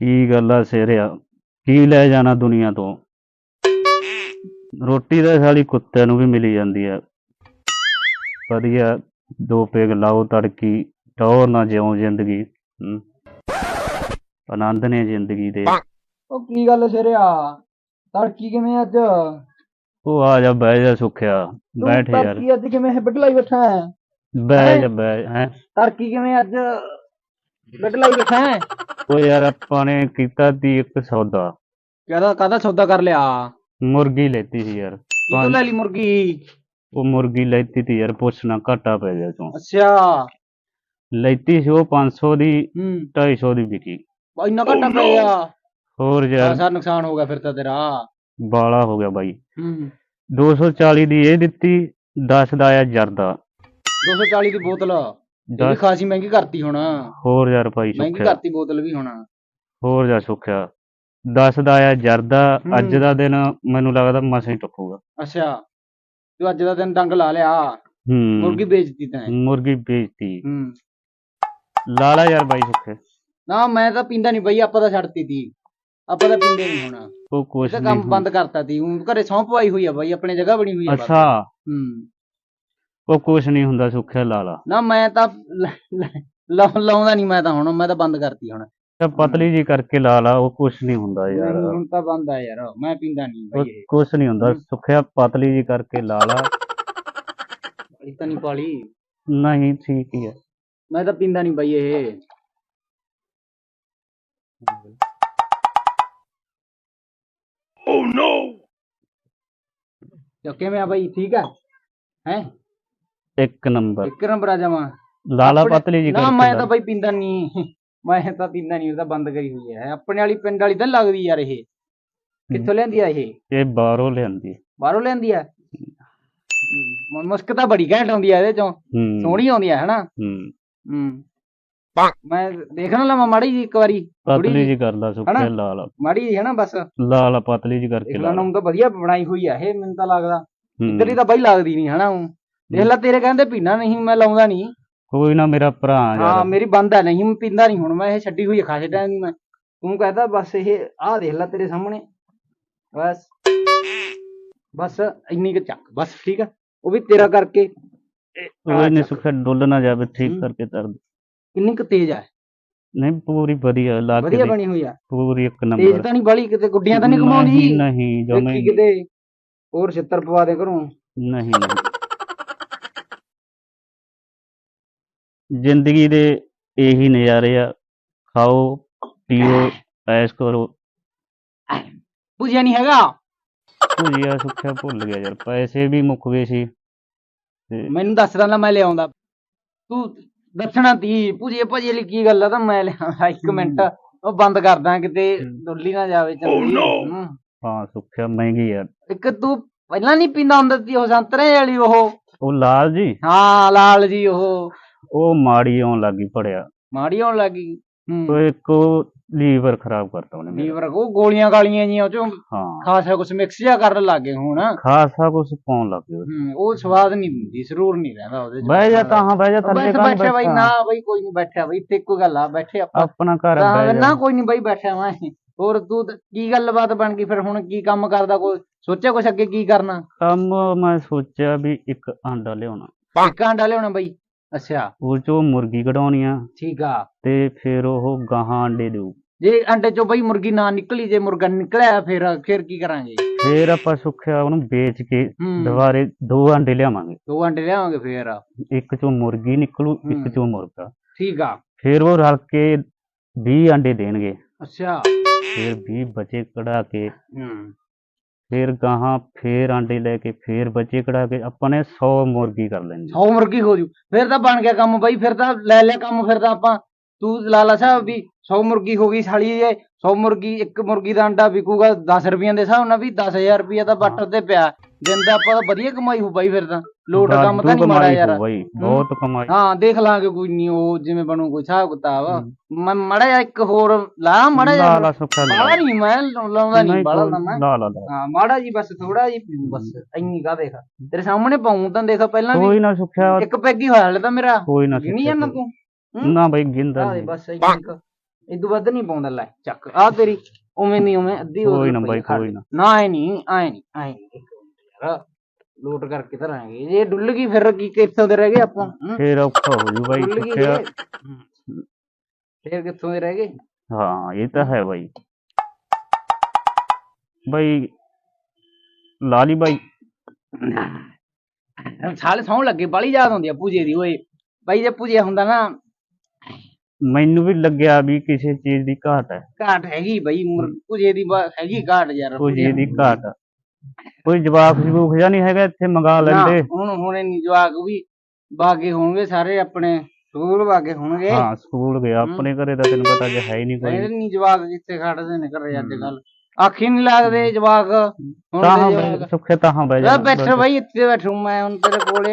ਕੀ ਗੱਲ ਆ ਸਿਰਿਆ ਕੀ ਲੈ ਜਾਣਾ ਦੁਨੀਆ ਤੋਂ? ਰੋਟੀ ਤਾਂ ਸਾਲੀ ਕੁੱਤਿਆਂ ਨੂੰ ਵੀ ਮਿਲੀ ਜਾਂਦੀ ਆ। ਵਧੀਆ ਦੋ ਪੈਗ ਲਾਓ ਤੜਕੀ ਟੌਰ ਨਾ ਜਿਉ ਜ਼ਿੰਦਗੀ ਹਮ। ਆਨੰਦ ਨੇ ਜ਼ਿੰਦਗੀ ਦੇ। ਉਹ ਕੀ ਗੱਲ ਸਿਰਿਆ ਤੜਕੀ ਕਿਵੇਂ ਅੱਜ? ਉਹ ਆ ਜਾ ਬਹਿ ਜਾ ਸੁਖਿਆ। ਬੈਠ ਯਾਰ। ਤੜਕੀ ਅੱਜ ਕਿਵੇਂ ਹੈ ਲਾਈ ਬੈਠਾ ਹੈ? ਬਹਿ ਜਾ ਬਹਿ ਹੈ? ਤੜਕੀ ਕਿਵੇਂ ਅੱਜ? ਬਿੱਡ ਲਾਈ ਬੈਠਾ ਹੈ? ਉਹ ਯਾਰ ਆਪਾਂ ਨੇ ਕੀਤਾ ਤੀ ਇੱਕ ਸੌਦਾ। ਕਾਹਦਾ ਕਾਹਦਾ ਸੌਦਾ ਕਰ ਲਿਆ? ਮੁਰਗੀ ਲੈਤੀ ਸੀ ਯਾਰ। ਤੂੰ ਲੈ ਲਈ ਮੁਰਗੀ। ਉਹ ਮੁਰਗੀ ਲੈਤੀ ਤੀ ਯਾਰ ਪੁੱਛਣਾ ਘਾਟਾ ਪੈ ਗਿਆ ਤੂੰ ਅੱਛਾ। ਲੈਤੀ ਸੀ ਉਹ 500 ਦੀ ਹੂੰ। 250 ਦੀ ਵਿਕੀ। ਇੰਨਾ ਘੱਟਾ ਪੈ ਗਿਆ। ਹੋਰ ਯਾਰ। ਸਾਰਾ ਨੁਕਸਾਨ ਹੋ ਗਿਆ ਫਿਰ ਤਾਂ ਤੇਰਾ। ਬਾਲਾ ਹੋ ਗਿਆ ਬਾਈ। ਹੂੰ। 240 ਦੀ ਇਹ ਦਿੱਤੀ 10 ਦਾ ਆਇਆ ਜਰਦਾ। 240 ਦੀ ਬੋਤਲ। ਇਹ ਵੀ 10 ਖਾਸੀ ਮਹਿੰਗੀ ਕਰਤੀ ਹੁਣ। ਹੋਰ ਯਾਰ ਭਾਈ ਮਹਿੰਗੀ ਸੁੱਖਿਆ। ਕਰਤੀ ਬੋਤਲ ਵੀ ਹੁਣ। ਹੋਰ ਜਾ ਸੁੱਖਿਆ। 10 ਦਾ ਆਇਆ ਜਰਦਾ ਹੂੰ। ਅੱਜ ਦਾ ਦਿਨ ਮੈਨੂੰ ਲੱਗਦਾ ਮਸਾਂ ਹੀ ਟੱਪੂਗਾ ਅੱਛਾ। ਤੂੰ ਅੱਜ ਦਾ ਦਿਨ ਡੰਗ ਲਾ ਲਿਆ। ਹੂੰ। ਮੁਰਗੀ ਵੇਚਤੀ ਤੈਂ। ਮੁਰਗੀ ਵੇਚਤੀ। ਹੂੰ। ਲਾਲਾ ਯਾਰ ਬਾਈ ਸੁੱਖੇ। ਨਾ ਮੈਂ ਤਾਂ ਪੀਂਦਾ ਨਹੀਂ ਬਈ ਆਪਾਂ ਤਾਂ ਛੱਡਤੀ ਤੀ। ਆਪਾਂ ਤਾਂ ਪੀਂਦੇ ਨਹੀਂ ਹੁਣ। ਉਹ ਇਹ ਕੁਛ ਤਾਂ ਨਹੀਂ ਕੰਮ ਬੰਦ ਕਰਤਾ ਤੀ। ਹੁਣ ਘਰੇ ਸੌਂ ਪਵਾਈ ਹੋਈ ਆ ਬਾਈ ਆਪਣੇ ਜਗ੍ਹਾ ਬਣੀ ਹੋਈ ਆ ਬਸ। ਅੱਛਾ ਹੂੰ। ਉਹ ਕੁਛ ਨਹੀਂ ਹੁੰਦਾ ਸੁੱਖਿਆ ਲਾਲਾ ਨਾ ਮੈਂ ਤਾਂ ਲ- ਲ- ਲਾਉ- ਲਾਉਂਦਾ ਨਹੀਂ ਮੈਂ ਤਾਂ ਹੁਣ ਮੈਂ ਤਾਂ ਬੰਦ ਕਰਤੀ ਹੁਣ। ਤਾਂ ਪਤਲੀ ਜੀ ਕਰਕੇ ਲਾ ਲਾ ਉਹ ਕੁਛ ਨਹੀਂ ਹੁੰਦਾ ਯਾਰ। ਨਹੀਂ, ਹੁਣ ਤਾਂ ਬੰਦ ਆ ਯਾਰ ਮੈਂ ਪੀਂਦਾ ਨਹੀਂ ਉਹ ਬਈ ਇਹ। ਕੁਛ ਨਹੀਂ ਹੁੰਦਾ ਸੁੱਖਿਆ ਪਤਲੀ ਜੀ ਕਰਕੇ ਲਾ ਲਾ। ਇਹ ਤਾਂ ਨਹੀਂ ਪਾਲੀ। ਨਹੀਂ ਠੀਕ ਹੀ ਹੈ ਮੈਂ ਤਾਂ ਪੀਂਦਾ ਨਹੀਂ ਬਈ ਇਹ। ਓ ਨੋ ਕਿਵੇਂ ਆ ਬਈ ਠੀਕ ਆ? ਹੈ? ਇੱਕ ਨੰਬਰ। ਇੱਕ ਨੰਬਰ ਆ ਜਾਵਾਂ। ਲਾਲਾ ਆਪਣੇ- ਪਤਲੀ ਜੀ ਨਾ ਕਰਕੇ ਮੈਂ ਤਾਂ ਬਈ ਪੀਂਦਾ ਨਹੀਂ ਮੈਂ ਤਾਂ ਪੀਂਦਾ ਨਹੀਂ ਉਹ ਤਾਂ ਬੰਦ ਕਰੀ ਹੋਈ ਹੈ। ਆਪਣੇ ਵਾਲੀ ਪਿੰਡ ਵਾਲੀ ਤਾਂ ਲੱਗਦੀ ਯਾਰ ਇਹ। ਕਿੱਥੋਂ ਲੈਂਦੀ ਆ ਇਹ? ਇਹ ਬਾਹਰੋਂ ਲਿਆਂਦੀ। ਬਾਹਰੋਂ ਲੈਂਦੀ ਆ? ਮ- ਮੁਸਕ ਤਾਂ ਬੜੀ ਘੈਂਟ ਆਉਂਦੀ ਆ ਇਹਦੇ ਚੋਂ। ਹੂੰ। ਸੋਹਣੀ ਆਉਂਦੀ ਆ ਹਨਾ? ਹੂੰ। ਹੂੰ। ਮੈਂ ਦੇਖਣਾ ਲਵਾਂ ਮਾੜੀ ਜੀ ਇੱਕ ਵਾਰੀ। ਥੋੜ੍ਹੀ ਪਤਲੀ ਜੀ ਕਰਦਾ ਹਨਾ? ਲਾਲਾ। ਮਾੜੀ ਜੀ ਹਨਾ ਬਸ। ਲਾਲਾ ਪਤਲੀ ਜੀ ਕਰਕੇ ਇਹਨਾਂ ਲਾ ਲਾ ਨੂੰ ਤਾਂ ਵਧੀਆ ਬਣਾਈ ਹੋਈ ਆ ਇਹ ਮੈਨੂੰ ਤਾਂ ਲੱਗਦਾ। ਹੂੰ। ਇੱਧਰ ਹੀ ਤਾਂ ਬਈ ਲੱਗਦੀ ਨਹੀਂ ਹਨਾ ਊਂ। ਦੇਖ ਲੈ ਤੇਰੇ ਕਹਿੰਦੇ ਪੀਣਾ ਨਹੀਂ ਮੈਂ ਲਾਉਂਦਾ ਨਹੀਂ। ਕੋਈ ਨਾ ਮੇਰਾ ਭਰਾ ਹਾਂ ਯਾਰ। ਮੇਰੀ ਬੰਦ ਆ ਨਹੀਂ ਮੈਂ ਪੀਂਦਾ ਨਹੀਂ ਹੁਣ ਮੈਂ ਇਹ ਛੱਡੀ ਹੋਈ ਖਾਸੇ ਟਾਈਮ ਦੀ ਮੈਂ। ਤੂੰ ਕਹਦਾ ਬਸ ਇਹ ਆਹ ਦੇਖ ਲੈ ਤੇਰੇ ਸਾਹਮਣੇ। ਬਸ। ਬਸ ਇੰਨੀ ਕੁ ਚੱਕ ਬਸ ਠੀਕ ਆ? ਉਹ ਵੀ ਤੇਰਾ ਕਰਕੇ। ਇਹ ਆਹ ਨਹੀਂ ਚੱਕ। ਸੁੱਖਿਆ ਡੁੱਲ ਨਾ ਜਾਵੇ ਠੀਕ ਹੂੰ। ਕਰਕੇ ਤਰ ਦੇ। ਕਿੰਨੀ ਕੁ ਤੇਜ਼ ਆ? ਨਹੀਂ ਪੂਰੀ ਵਧੀਆ ਲੱਗ ਵਧੀਆ ਗਈ ਬਣੀ ਹੋਈ ਆ। ਪੂਰੀ ਇੱਕ ਤੇਜ਼ ਨੰਬਰ ਤਾਂ ਨਹੀਂ ਬਾਲੀ ਕਿਤੇ ਗੁੱਡੀਆਂ ਤਾਂ ਨਹੀਂ ਕਮਾਉਂਦੀ ਨਹੀਂ ਨਹੀਂ ਜਮੇ ਦੇਖੀ ਕਿਤੇ ਹੋਰ ਛਿੱਤਰ ਪਵਾ ਦੇ ਘਰੋਂ। ਨਹੀਂ ਨਹੀਂ। ਜ਼ਿੰਦਗੀ ਦੇ ਇਹੀ ਨਜ਼ਾਰੇ ਆ। ਖਾਓ ਪੀਓ ਐਸ਼ ਕਰੋ। ਪੁੱਜਿਆ ਨਹੀਂ ਹੈਗਾ? ਭੁਜੀਆ ਸੁੱਖਿਆ ਭੁੱਲ ਗਿਆ ਯਾਰ ਪੈਸੇ ਵੀ ਮੁੱਕ ਗਏ ਸੀ ਤੇ ਮੈਨੂੰ ਦੱਸ ਦਿੰਦਾ ਮੈਂ ਲਿਆਉਂਦਾ। ਤੂੰ ਦੱਸਣਾ ਤੀ ਪੁੱਜੇ ਭਾਜੀ ਲਈ ਕੀ ਗੱਲ ਆ ਤਾਂ ਮੈਂ ਲਿਆਉਂਦਾ ਇੱਕ ਮਿੰਟ। ਉਹ ਬੰਦ ਕਰਦਾ ਕਿਤੇ ਡੁੱਲੀ ਨਾ ਜਾਵੇ ਚੰਗੀ। ਹੂੰ। ਹਾਂ ਸੁੱਖਿਆ ਮਹਿੰਗੀ ਯਾਰ ਇੱਕ ਤੂੰ ਪਹਿਲਾਂ ਨਹੀਂ ਪੀਂਦਾ ਹੁੰਦਾ ਸੀ ਉਹ ਸੰਤਰੇ ਵਾਲੀ ਉਹ। ਉਹ ਲਾਲ ਜੀ? ਹਾਂ ਲਾਲ ਜੀ ਉਹ। ਉਹ ਮਾੜੀ ਆਉਣ ਲੱਗੀ ਪੜਿਆ ਮਾੜੀ ਆਉਣ ਲੱਗੀ ਹੂੰ। ਉਹ ਇੱਕ ਉਹ ਲੀਵਰ ਖਰਾਬ ਕਰਤਾ ਉਹਨੇ ਮੇਰਾ। ਲੀਵਰ ਉਹ ਗੋਲੀਆਂ ਗਾਲੀਆਂ ਜੀਆਂ ਉਹ ਚੋਂ ਹਾਂ। ਖਾਸਾ ਕੁਛ ਮਿਕਸ ਜਿਹਾ ਕਰਨ ਲੱਗੇ ਹੁਣ। ਖਾਸਾ ਕੁਛ ਪਾਉਣ ਲੱਗ ਗਿਆ ਹੂੰ ਉਹ ਸਵਾਦ ਨਹੀਂ ਦਿੰਦੀ ਸਰੂਰ ਨਹੀਂ ਰਹਿੰਦਾ ਉਹਦੇ ਚ। ਬਹਿ ਜਾ ਤਾਂ ਹਾਂ ਬਹਿ ਜਾ ਥੱਲੇ ਬੈਠ ਕਾਹਨੂੰ ਬੈਠਿਆ ਬਾਈ? ਨਾ ਬਾਈ ਕੋਈ ਨਹੀਂ ਬੈਠਿਆ ਬਾਈ ਤੇ ਕੋਈ ਗੱਲ ਆ ਬੈਠੇ ਆਪਾਂ। ਆਪਣਾ ਘਰ ਤਾਂ ਬਹਿ ਨਾ ਜਾ। ਕੋਈ ਨਹੀਂ ਬਾਈ ਬੈਠਾ ਮੈਂ। ਹੋਰ ਤੂੰ ਤਾਂ ਕੀ ਗੱਲਬਾਤ ਬਣ ਗਈ ਫਿਰ ਹੁਣ ਕੀ ਕੰਮ ਕਰਦਾ ਕੋਈ? ਸੋਚਿਆ ਕੁਛ ਅੱਗੇ ਕੀ ਕਰਨਾ? ਕੰਮ ਮੈਂ ਸੋਚਿਆ ਵੀ ਇੱਕ ਆਂਡਾ ਲਿਆਉਣਾ। ਇੱਕ ਆਂਡਾ ਲਿਆਉਣਾ ਬਾਈ। ਅੱਛਾ। ਉਹ ਚੋਂ ਮੁਰਗੀ ਕਢਾਉਣੀ ਆ। ਠੀਕ ਆ। ਤੇ ਫਿਰ ਉਹ ਗਾਹਾਂ ਆਂਡੇ ਦੇਊ। ਜੇ ਅੰਡੇ ਚੋਂ ਬਾਈ ਮੁਰਗੀ ਨਾ ਨਿਕਲੀ ਜੇ ਮੁਰਗਾ ਨਿਕਲਿਆ ਫਿਰ ਫਿਰ ਕੀ ਕਰਾਂਗੇ? ਫਿਰ ਆਪਾਂ ਸੁੱਖਿਆ ਉਹਨੂੰ ਵੇਚ ਕੇ ਹੂੰ। ਦੁਬਾਰੇ ਦੋ ਆਂਡੇ ਲਿਆਵਾਂਗੇ। ਦੋ ਅੰਡੇ ਲਿਆਵਾਂਗੇ ਫਿਰ। ਇੱਕ ਚੋਂ ਮੁਰਗੀ ਨਿਕਲੂ ਹੂੰ। ਇੱਕ ਚੋਂ ਮੁਰਗਾ। ਠੀਕ ਆ। ਫਿਰ ਉਹ ਰਲ ਕੇ 20 ਆਂਡੇ ਦੇਣਗੇ। ਅੱਛਾ। ਫਿਰ 20 ਬੱਚੇ ਕਢਾ ਕੇ। ਹੂੰ। ਫਿਰ ਗਾਹਾਂ ਫਿਰ ਆਂਡੇ ਲੈ ਕੇ ਫਿਰ ਬੱਚੇ ਕਢਾ ਕੇ ਆਪਾਂ ਨੇ 100 ਮੁਰਗੀ ਕਰ ਲੈਣੀ 100 ਮੁਰਗੀ ਹੋ ਜੂ। ਫਿਰ ਤਾਂ ਬਣ ਗਿਆ ਕੰਮ ਬਾਈ ਫਿਰ ਤਾਂ ਲੈ ਲਿਆ ਕੰਮ ਫਿਰ ਤਾਂ ਆਪਾਂ ਤੂੰ ਲਾਲਾ ਸਾਹਿਬ ਵੀ 100 ਮੁਰਗੀ ਹੋ ਗਈ ਸਾਲੀ ਇਹ 100 ਮੁਰਗੀ ਇੱਕ ਮੁਰਗੀ ਦਾ ਅੰਡਾ ਵਿਕੂਗਾ 10 ਰੁਪਈਆਂ ਦੇ ਹਿਸਾਬ ਨਾਲ ਵੀ 10000 ਰੁਪਈਆ ਤਾਂ ਬੱਟ ਤੇ ਪਿਆ। ਦਿਨ ਦਾ ਆਪਾਂ ਤਾਂ ਵਧੀਆ ਕਮਾਈ ਹੋ ਬਾਈ ਫਿਰ ਤਾਂ। ਲੋਟ ਕੰਮ ਤਾਂ ਨਹੀਂ ਮਾੜਾ ਯਾਰ। ਬਾਈ ਬਹੁਤ ਕਮਾਈ। ਹਾਂ ਦੇਖ ਲਾਂਗੇ ਕੋਈ ਨਹੀਂ ਉਹ ਜਿਵੇਂ ਬਣੂ ਕੋਈ ਹਿਸਾਬ ਕਿਤਾਬ। ਮੈਂ ਮੜਾ ਜਿਹਾ ਇੱਕ ਹੋਰ ਲਾ ਮੜਾ ਲਾ ਜਿਹਾ ਲਾ ਸੁੱਖਾ ਲਾ। ਨਹੀਂ ਮੈਂ ਲਾ- ਲਾਉਂਦਾ ਨਹੀਂ ਬਾਲਾ ਨਾ ਮੈਂ। ਲਾ ਲਾ ਲਾ। ਹਾਂ ਮਾੜਾ ਜੀ ਬਸ ਥੋੜਾ ਜੀ ਬਸ ਇੰਨੀ ਕਾ ਦੇਖ। ਤੇਰੇ ਸਾਹਮਣੇ ਪਾਉਂ ਤਾਂ ਦੇਖ ਪਹਿਲਾਂ ਵੀ ਕੋਈ ਨਾ ਸੁੱਖਿਆ। ਇੱਕ ਪੈਗ ਹੀ ਹੋਇਆ ਹਲੇ ਤਾਂ ਮੇਰਾ। ਕੋਈ ਨਾ ਗਿਣੀ ਜਾਂਦਾ। ਤੂੰ। ਨਾ ਬਾਈ ਗਿੰਦਾ ਨਹੀਂ। ਬਸ ਕੁ ਇਦੋਂ ਵੱਧ ਨਹੀਂ ਪਾਉਂਦਾ ਲੈ ਚੱਕ। ਆ ਤੇਰੀ ਉਵੇਂ ਨਹੀਂ ਉਵੇਂ ਅੱਧੀ ਕੋਈ ਨਾ ਬਾਈ। ਕੋਈ ਨਾ। ਨਾ ਐ ਨਹੀਂ ਐ ਨਹੀਂ ਐ ਨਹੀਂ। ਯਾਰ ਲੋਟ ਕਰਕੇ ਧਰਾਂਗੇ ਜੇ ਡੁੱਲ ਗਈ ਫਿਰ ਕੀ ਕਿੱਥੋਂ ਦੇ ਰਹਿ ਗਏ ਆਪਾਂ ਹਮ? ਫੇਰ ਔਖਾ ਹੋ ਜੂ ਬਾਈ ਡੁੱਲ ਗਈ। ਹਮ। ਫਿਰ ਕਿੱਥੋਂ ਦੇ ਰਹਿ ਗਏ ਹਾਂ ਇਹ ਤਾਂ ਹੈ ਬਾਈ ਬਾਈ ਲਾਲੀ ਬਾਈ ਸਾਲੇ ਸੌਣ ਲੱਗੇ ਬਾਲੀ ਯਾਦ ਆਉਂਦੀ ਆ ਪੂਜੇ ਦੀ ਓਏ ਬਾਈ ਜੇ ਪੂਜੇ ਹੁੰਦਾ ਨਾ ਮੈਨੂੰ ਵੀ ਲੱਗਿਆ ਵੀ ਕਿਸੇ ਚੀਜ਼ ਦੀ ਘਾਟ ਹੈ ਘਾਟ ਹੈਗੀ ਬਈ ਮੁਰ- ਪੂਜੇ ਦੀ ਬਾ- ਹੈਗੀ ਘਾਟ ਯਾਰ ਚੀਜ਼ ਦੀ ਘਾਟ ਆ। ਕੋਈ ਜਵਾਬ ਜਬੂਕ ਜਿਹਾ ਨਹੀਂ ਹੈਗਾ ਇੱਥੇ ਮੰਗਾ ਨਾ, ਲੈਂਦੇ। ਹੁਣ ਹੁਣੇ ਨਹੀਂ ਜਵਾਕ ਵੀ ਬਾਗੇ ਹੋਣਗੇ ਸਾਰੇ ਆਪਣੇ ਸਕੂਲ ਬਾਗੇ ਹੋਣਗੇ। ਹਾਂ ਸਕੂਲ ਗਿਆ ਆਪਣੇ ਘਰੇ ਤਾਂ ਤੈਨੂੰ ਪਤਾ ਜੇ ਹੈ ਹੀ ਨਹੀਂ ਕੋਈ। ਨਹੀਂ ਜਵਾਕ ਜਿੱਥੇ ਖੜਦੇ ਨੇ ਘਰੇ ਅੱਜ ਕੱਲ ਆਖੀ ਨਹੀਂ ਲੱਗਦੇ ਜਵਾਕ ਹੁਣ ਤਾਂ ਦੇ ਬਹਿ- ਸੁੱਖੇ ਤਾਂ ਬਹਿ ਲੈ ਜਾ ਬੈਠ ਬਾਈ ਇੱਥੇ ਬੈਠੂ ਮੈਂ ਹੁਣ ਤੇਰੇ ਕੋਲੇ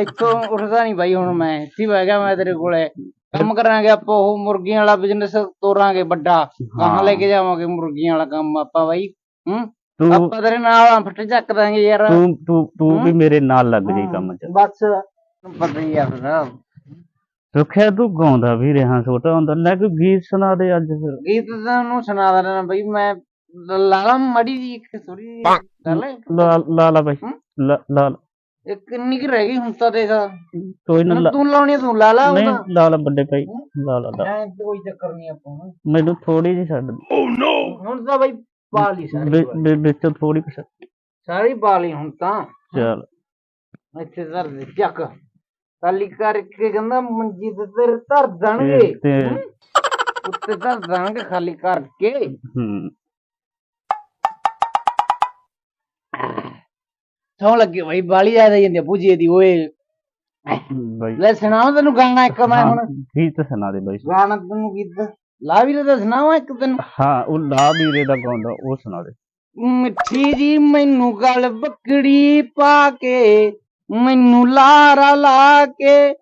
ਇੱਥੋਂ ਉੱਠਦਾ ਨਹੀਂ ਬਾਈ ਹੁਣ ਮੈਂ ਇੱਥੇ ਹੀ ਬਹਿ ਗਿਆ ਮੈਂ ਤੇਰੇ ਕੋਲੇ। ਕੰਮ ਕਰਾਂਗੇ ਆਪਾਂ ਉਹ ਮੁਰਗੀਆਂ ਵਾਲਾ ਬਿਜ਼ਨਸ ਤੋਰਾਂਗੇ ਵੱਡਾ। ਕਹਾਂ ਲੈ ਕੇ ਜਾਵਾਂਗੇ ਮੁਰਗੀਆਂ ਵਾਲਾ ਕੰਮ ਆਪਾਂ ਬਾਈ ਹੂੰ? ਤੂੰ ਆਪਾਂ ਤੇਰੇ ਨਾਲ ਫੱਟ ਚੱਕ ਦਾਂਗੇ ਯਾਰ। ਤੂੰ ਤੂੰ ਤੂੰ ਵੀ? ਮੇਰੇ ਨਾਲ ਲੱਗ ਜਾਈ ਕੰਮ 'ਚ। ਬਸ ਤੈਨੂੰ ਪਤਾ ਹੀ ਆ ਫਿਰ ਸੁੱਖਿਆ ਤੂੰ ਗਾਉਂਦਾ ਵੀ ਰਿਹਾ ਛੋਟਾ ਹੁੰਦਾ। ਲੈ ਕੋਈ ਗੀਤ ਸੁਣਾ ਦੇ ਅੱਜ ਫਿਰ। ਗੀਤ ਤੁਹਾਨੂੰ ਸੁਣਾ ਦੇਣਾ ਬਈ ਮੈਂ ਲਾਲਾ ਮੜੀ ਜੀ ਇੱਕ ਥੋੜੀ ਗੱਲ ਹੈ। ਲਾ ਲਾ ਲਾ ਬਾਈ। ਹਮ? ਲਾ ਲਾ ਲਾ। ਇੱਕ ਕਿੰਨੀ ਕਿ ਰਹਿ ਗਈ ਹੁਣ ਤਾਂ ਦੇਖ ਕੋਈ ਨਾ ਤੂੰ ਲਾਉਣੀ ਤੂੰ ਲਾ ਲਾ ਨਹੀਂ ਉਹਦਾ। ਲਾ ਲਾ ਵੱਡੇ ਭਾਈ ਲਾ ਲਾ ਲਾ ਐਂ ਤੇ ਕੋਈ ਚੱਕਰ ਨਹੀਂ ਆਪਾਂ ਨੂੰ। ਮੈਨੂੰ ਥੋੜੀ ਜਿਹੀ ਛੱਡ ਦੇ। ਹੁਣ ਤਾਂ ਬਈ ਲਈ ਸਾਰੀ ਵਿੱਚ ਥੋੜੀ ਕੁ ਛੱਡ ਸਾਰੀ ਲਈ ਹੁਣ ਤਾਂ। ਚੱਲ। ਇੱਥੇ ਧਰ ਦੇ ਚੱਕ। ਕਾਲੀ ਕਰਕੇ ਕਹਿੰਦਾ ਮੰਜੀ ਤੇ ਤੇਰੇ ਧਰ ਦੇਣਗੇ? ਉੱਤੇ ਧਰ ਦੇਣਗੇ ਖਾਲੀ ਕਰਕੇ। ਹੂੰ। ਸੌ ਲੱਗੇ ਬਈ ਬਾਲੀ ਜ਼ਿਆਦਾ ਜਾਂਦੀ ਆ ਪੂਜੀਏ ਦੀ ਓਏ। ਲੈ ਸੁਣਾਵਾਂ ਤੈਨੂੰ ਗਾਣਾ ਇੱਕ ਮੈਂ ਹੁਣ। ਗੀਤ ਸੁਣਾ ਦੇ ਬਾਈ। ਗਾਣਾ ਤੈਨੂੰ ਗੀਤ। ਲਾ ਵੀ ਤਾਂ ਸੁਣਾਵਾਂ ਇੱਕ ਤੈਨੂੰ ਹਾਂ ਉਹ ਲਾ ਵੀਰੇ ਦਾ ਗਾਉਂਦਾ ਉਹ ਸੁਣਾ ਦੇ। ਮਿੱਠੀ ਜੀ ਮੈਨੂੰ ਗਲ ਬੱਕੜੀ ਪਾ ਕੇ ਮੈਨੂੰ ਲਾਰਾ ਲਾ ਕੇ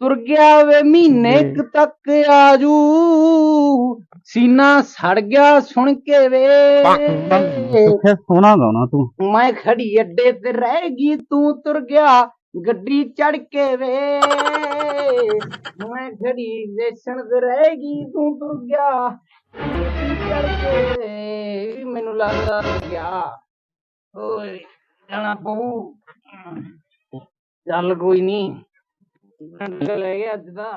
ਤੁਰ ਗਿਆ ਵੇ ਮਹੀਨੇ ਕੁ ਤੱਕ ਆਜੂ। ਸੀਨਾ ਸੜ ਗਿਆ ਸੁਣ ਕੇ ਵੇ। ਸੁੱਖਿਆ ਸੋਹਣਾ ਗਾਉਣਾ ਤੂੰ। ਮੈਂ ਖੜੀ ਅੱਡੇ ਤੇ ਰਹਿ ਗਈ ਤੂੰ ਤੁਰ ਗਿਆ। ਗੱਡੀ ਚੜ ਕੇ ਵੇ। ਮੈਂ ਖੜੀ ਸਟੇਸ਼ਨ ਤੇ ਰਹਿ ਗਈ, ਤੂੰ ਤੁਰ ਗਿਆ। ਗੱਡੀ ਚੜ ਕੇ ਵੇ, ਮੈਨੂੰ ਲੱਗਦਾ ਗਿਆ। ਓਏ, ਜਾਣਾ ਪਊ। ਚੱਲ ਕੋਈ ਨਹੀਂ ਲੈ ਗਿਆ ਅੱਜ ਦਾ